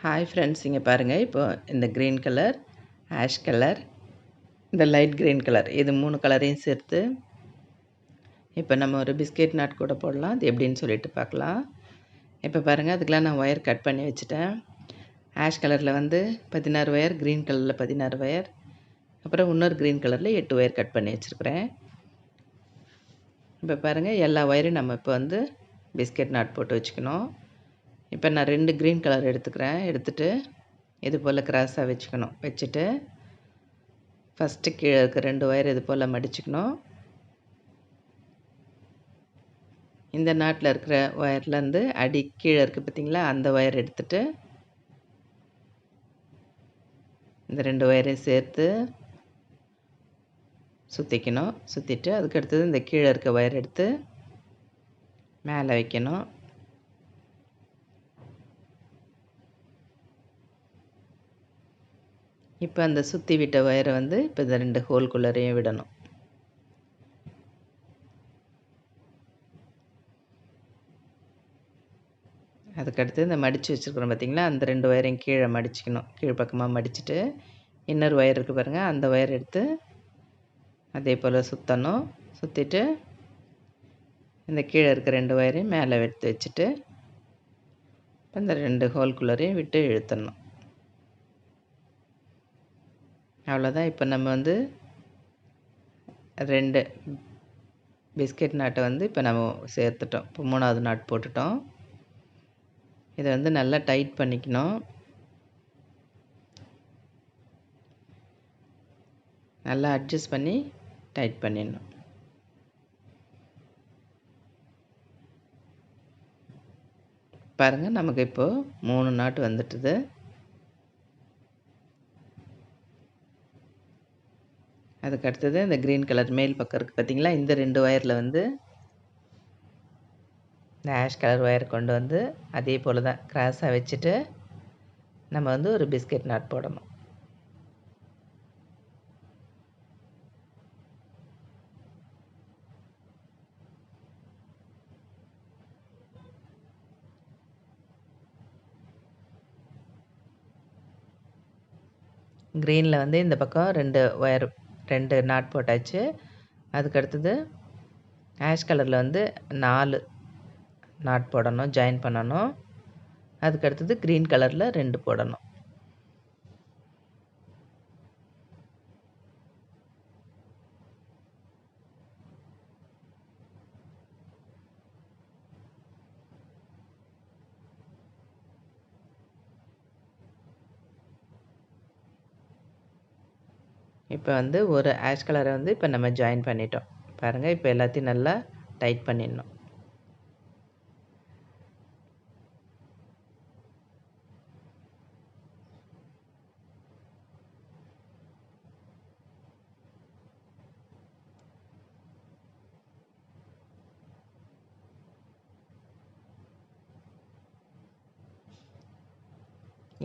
Hi friends இங்கே பாருங்கள் இப்போ இந்த க்ரீன் கலர் ஆஷ் கலர் இந்த லைட் க்ரீன் கலர் இது மூணு கலரையும் சேர்த்து இப்போ நம்ம ஒரு பிஸ்கெட் நாட் கூட போடலாம். அது எப்படின்னு சொல்லிட்டு பார்க்கலாம். இப்போ பாருங்கள் அதுக்கெலாம் நான் ஒயர் கட் பண்ணி வச்சுட்டேன். ஆஷ் கலரில் வந்து பதினாறு ஒயர் க்ரீன் கலரில் பதினாறு ஒயர் அப்புறம் இன்னொரு க்ரீன் கலரில் எட்டு ஒயர் கட் பண்ணி வச்சுருக்குறேன். இப்போ பாருங்கள் எல்லா ஒயரையும் நம்ம இப்போ வந்து பிஸ்கெட் நாட் போட்டு வச்சுக்கணும். இப்போ நான் ரெண்டு க்ரீன் கலர் எடுத்துக்கிறேன். எடுத்துகிட்டு இது போல் கிராஸாக வச்சுக்கணும். வச்சுட்டு ஃபஸ்ட்டு கீழே இருக்க ரெண்டு ஒயர் இது போல் மடிச்சுக்கணும். இந்த நாட்டில் இருக்கிற ஒயர்லேருந்து அடி கீழே இருக்குது பார்த்திங்களா? அந்த ஒயர் எடுத்துகிட்டு இந்த ரெண்டு ஒயரையும் சேர்த்து சுற்றிக்கணும் சுற்றிட்டு அதுக்கடுத்தது இந்த கீழே இருக்க ஒயர் எடுத்து மேலே வைக்கணும். இப்போ அந்த சுற்றி விட்ட ஒயரை வந்து இப்போ இந்த ரெண்டு ஹோல்குள்ளரையும் விடணும். அதுக்கடுத்து இந்த மடித்து வச்சுருக்குறோம் பார்த்திங்களா அந்த ரெண்டு ஒயரையும் கீழே மடிச்சிக்கணும். கீழ் பக்கமாக மடிச்சுட்டு இன்னொரு ஒயர் இருக்குது பாருங்கள் அந்த ஒயர் எடுத்து அதே போல் சுற்றணும் சுற்றிட்டு இந்த கீழே இருக்க ரெண்டு ஒயரையும் மேலே எடுத்து வச்சுட்டு இந்த ரெண்டு ஹோல்குள்ளரையும் விட்டு இழுத்தணும் அவ்வளோதான் இப்போ நம்ம வந்து ரெண்டு பிஸ்கெட் நாட்டை வந்து இப்போ நம்ம சேர்த்துட்டோம். இப்போ மூணாவது நாட் போட்டுட்டோம். இதை வந்து நல்லா டைட் பண்ணிக்கணும். நல்லா அட்ஜஸ்ட் பண்ணி டைட் பண்ணிடணும். பாருங்கள் நமக்கு இப்போது மூணு நாட்டு வந்துட்டுது. அதுக்கு அடுத்தது இந்த க்ரீன் கலர் மேல் பக்கம் இருக்குது பார்த்திங்களா இந்த ரெண்டு ஒயரில் வந்து இந்த ஆஷ் கலர் ஒயர் கொண்டு வந்து அதே போல் தான் கிராஸாக வச்சுட்டு நம்ம வந்து ஒரு பிஸ்கெட் நாட் போடணும். க்ரீனில் வந்து இந்த பக்கம் ரெண்டு ஒயர் ரெண்டு நாட் போட்டாச்சு. அதுக்கடுத்தது ஆஷ் கலரில் வந்து நாலு நாட் போடணும் ஜாயின் பண்ணணும். அதுக்கடுத்தது க்ரீன் கலரில் ரெண்டு போடணும். இப்போ வந்து ஒரு ஆஷ் கலரை வந்து இப்போ நம்ம ஜாயின் பண்ணிட்டோம். பாருங்கள் இப்போ எல்லாத்தையும் நல்லா டைட் பண்ணிடணும்.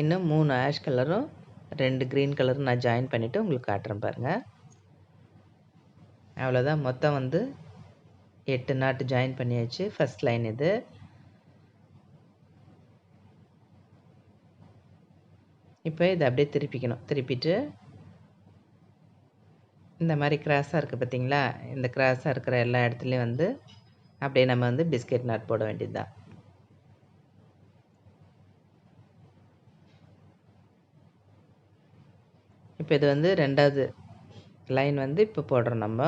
இன்னும் மூணு ஆஷ் கலரும் ரெண்டு க்ரீன் கலரும் நான் ஜாயின் பண்ணிவிட்டு உங்களுக்கு காட்டுறேன் பாருங்கள் அவ்வளோதான் மொத்தம் வந்து எட்டு நாட்டு ஜாயின் பண்ணியாச்சு. ஃபஸ்ட் லைன் இது. இப்போ இதை அப்படியே திருப்பிக்கணும். திருப்பிட்டு இந்த மாதிரி கிராஸாக இருக்குது பார்த்திங்களா இந்த கிராஸாக இருக்கிற எல்லா இடத்துலையும் வந்து அப்படியே நம்ம வந்து பிஸ்கெட் நாட் போட வேண்டியது தான் இப்போ இது வந்து ரெண்டாவது லைன் வந்து இப்போ போடுறோம் நம்ம.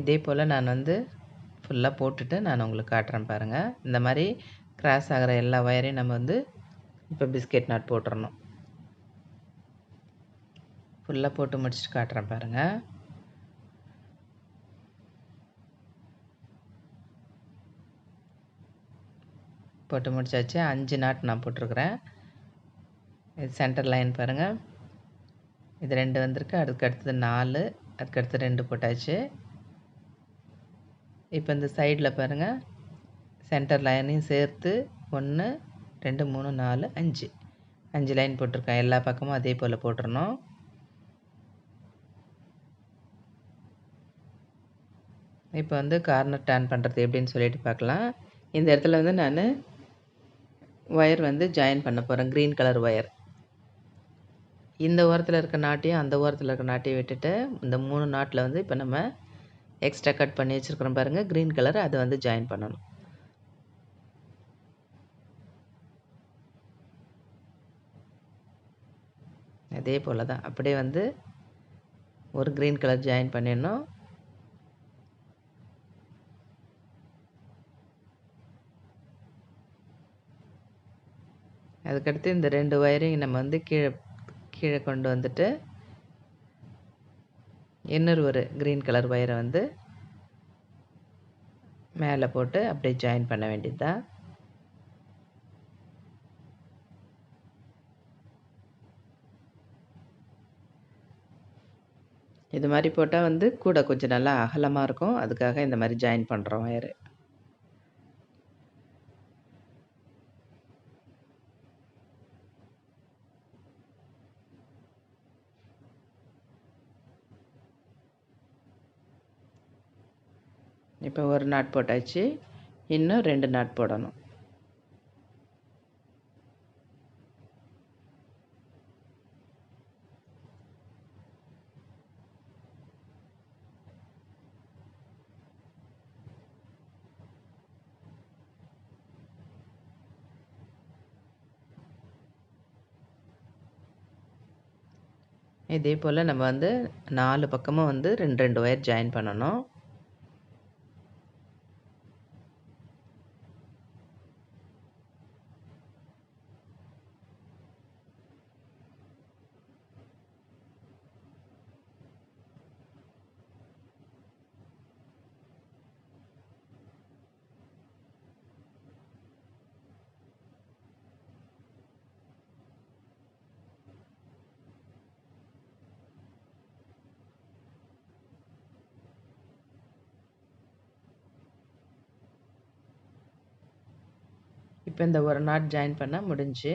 இதே போல் நான் வந்து ஃபுல்லாக போட்டுட்டு நான் உங்களுக்கு காட்டுறேன் பாருங்கள் இந்த மாதிரி கிராஸ் ஆகிற எல்லா ஒயரையும் நம்ம வந்து இப்போ பிஸ்கெட் நாட் போட்டுறணும். ஃபுல்லாக போட்டு முடிச்சுட்டு காட்டுறேன் பாருங்கள் போட்டு முடிச்சாச்சு. அஞ்சு நாட் நான் போட்டிருக்கிறேன். இது சென்டர் லைன் பாருங்கள் இது ரெண்டு வந்திருக்கு. அதுக்கு அடுத்தது நாலு. அதுக்கடுத்து ரெண்டு போட்டாச்சு. இப்போ இந்த சைடில் பாருங்கள் சென்டர் லைனையும் சேர்த்து ஒன்று ரெண்டு மூணு நாலு அஞ்சு. அஞ்சு லைன் போட்டிருக்கேன். எல்லா பக்கமும் அதே போல் போட்டுருணும் இப்போ வந்து கார்னர் டர்ன் பண்ணுறது எப்படின்னு சொல்லிட்டு பார்க்கலாம். இந்த இடத்துல வந்து நான் ஒயர் வந்து ஜாயின் பண்ண போகிறேன் க்ரீன் கலர் ஒயர் இந்த ஓரத்தில் இருக்க நாட்டையும் அந்த ஓரத்தில் இருக்க நாட்டையும் விட்டுட்டு இந்த மூணு நாட்டில் வந்து இப்போ நம்ம எக்ஸ்ட்ரா கட் பண்ணி வச்சுருக்குறோம் பாருங்கள் க்ரீன் கலர் அதை வந்து ஜாயின் பண்ணணும். அதே போல் தான் அப்படியே வந்து ஒரு க்ரீன் கலர் ஜாயின் பண்ணிடணும். அதுக்கடுத்து இந்த ரெண்டு ஒயரையும் நம்ம வந்து கீழே கீழே கொண்டு வந்துட்டு இன்னொரு ஒரு க்ரீன் கலர் ஒயரை வந்து மேலே போட்டு அப்படியே ஜாயின் பண்ண வேண்டியது தான் இது மாதிரி போட்டால் வந்து கூட கொஞ்சம் நல்லா அகலமாக இருக்கும். அதுக்காக இந்த மாதிரி ஜாயின் பண்ணுறோம் ஒயரு இப்போ ஒரு நாட் போட்டாச்சு. இன்னும் ரெண்டு நாட் போடணும். இதே போல் நம்ம வந்து நாலு பக்கமும் வந்து ரெண்டு ரெண்டு ஒயர் ஜாயின் பண்ணணும். இப்போ இந்த ஒரு நாட் ஜாயின் பண்ண முடிஞ்சு.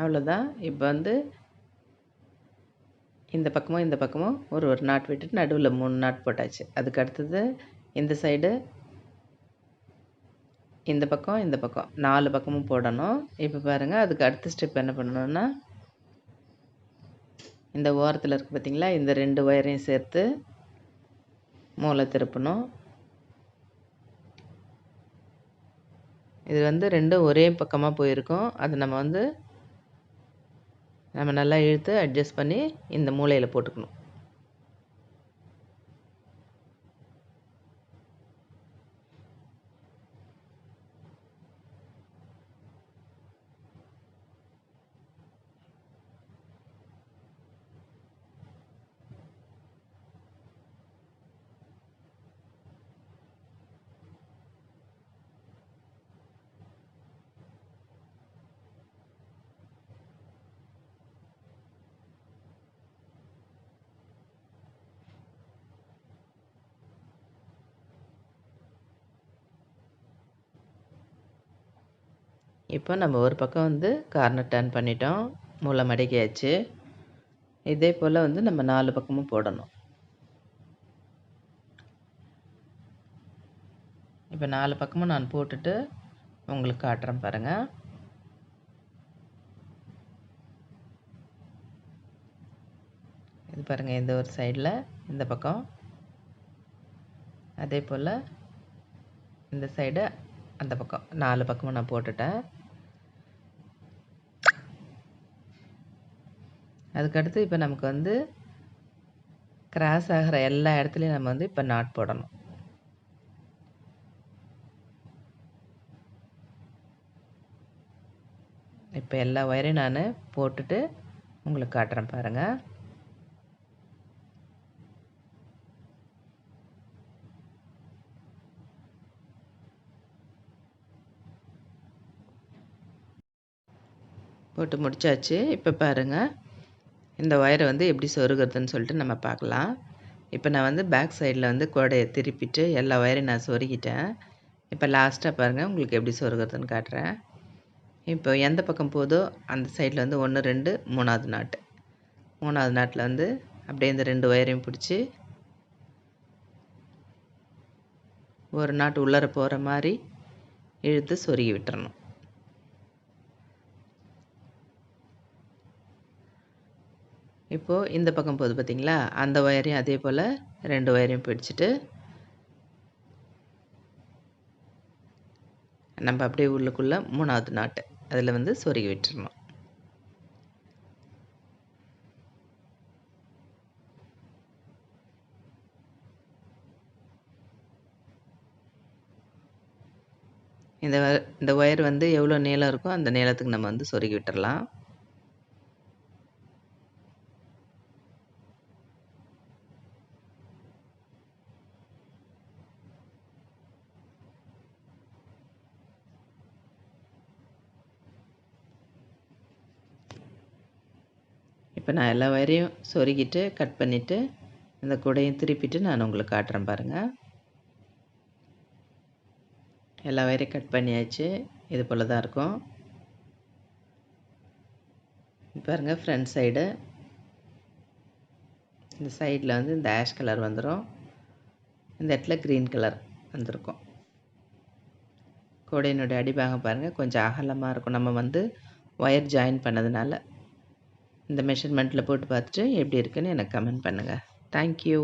அவ்வளோதான் இப்போ வந்து இந்த பக்கமும் இந்த பக்கமும் ஒரு ஒரு நாட் விட்டுட்டு நடுவில் மூணு நாட் போட்டாச்சு. அதுக்கு அடுத்தது இந்த சைடு இந்த பக்கம் இந்த பக்கம். நாலு பக்கமும் போடணும். இப்போ பாருங்கள் அதுக்கு அடுத்த ஸ்டெப் என்ன பண்ணணும்னா இந்த ஓரத்தில் இருக்குது பார்த்திங்களா இந்த ரெண்டு ஒயரையும் சேர்த்து மூளை திருப்பணும். இது வந்து ரெண்டும் ஒரே பக்கமாக போயிருக்கும். அது நம்ம வந்து நம்ம நல்லா இழுத்து அட்ஜஸ்ட் பண்ணி இந்த மூலையில் போட்டுக்கணும். இப்போ நம்ம ஒரு பக்கம் வந்து கார்னர் டர்ன் பண்ணிட்டோம். மூளை மடக்கியாச்சு. இதே போல் வந்து நம்ம நாலு பக்கமும் போடணும். இப்போ நாலு பக்கமும் நான் போட்டுட்டு உங்களுக்கு காட்டுறேன் பாருங்கள் இது பாருங்கள் இந்த ஒரு சைடில் இந்த பக்கம். அதே போல் இந்த சைடு அந்த பக்கம். நாலு பக்கமும் நான் போட்டுட்டேன். அதுக்கடுத்து இப்போ நமக்கு வந்து கிராஸ் ஆகிற எல்லா இடத்துலையும் நம்ம வந்து இப்போ நாட் போடணும். இப்போ எல்லா ஒயரையும் நான் போட்டுட்டு உங்களுக்கு காட்டுறேன் பாருங்கள் போட்டு முடிச்சாச்சு. இப்போ பாருங்கள் இந்த ஒயரை வந்து எப்படி சொருகிறதுன்னு சொல்லிட்டு நம்ம பார்க்கலாம். இப்போ நான் வந்து பேக் சைடில் வந்து கோடையை திருப்பிட்டு எல்லா ஒயரையும் நான் சொருகிட்டேன். இப்போ லாஸ்ட்டாக பாருங்கள் உங்களுக்கு எப்படி சொருகிறதுன்னு காட்டுறேன். இப்போ எந்த பக்கம் போதோ அந்த சைடில் வந்து ஒன்று ரெண்டு மூணாவது நாட்டு மூணாவது நாட்டில் வந்து அப்படியே இந்த ரெண்டு ஒயரையும் பிடிச்சி ஒரு நாட்டு உள்ளர போகிற மாதிரி இழுத்து சொருகி விட்டுறணும். இப்போது இந்த பக்கம் போகுது பார்த்திங்களா அந்த ஒயரையும் அதே போல் ரெண்டு ஒயரையும் பிடிச்சிட்டு நம்ம அப்படியே உள்ளுக்குள்ளே மூணாவது நாட்டு அதில் வந்து சொருகி விட்டுறணும். இந்த இந்த ஒயர் வந்து எவ்வளோ நீளம் இருக்கோ அந்த நீளத்துக்கு நம்ம வந்து சொருகி விட்டுடலாம் இப்போ நான் எல்லா வயரையும் சொருகிட்டு கட் பண்ணிவிட்டு இந்த கூடையும் திருப்பிட்டு நான் உங்களுக்கு காட்டுறேன் பாருங்கள் எல்லா வயரையும் கட் பண்ணியாச்சு. இது போல் தான் இருக்கும். பாருங்கள் ஃப்ரண்ட் சைடு இந்த சைடில் வந்து இந்த ஆஷ் கலர் வந்துடும் இந்த இடத்துல க்ரீன் கலர் வந்திருக்கும். கோடையினுடைய அடிபாகம் பாருங்கள் கொஞ்சம் அகலமாக இருக்கும். நம்ம வந்து ஒயர் ஜாயின் பண்ணதுனால. இந்த மெஷர்மெண்ட்டில் போட்டு பார்த்துட்டு எப்படி இருக்குன்னு எனக்கு கமெண்ட் பண்ணுங்கள் தேங்க்யூ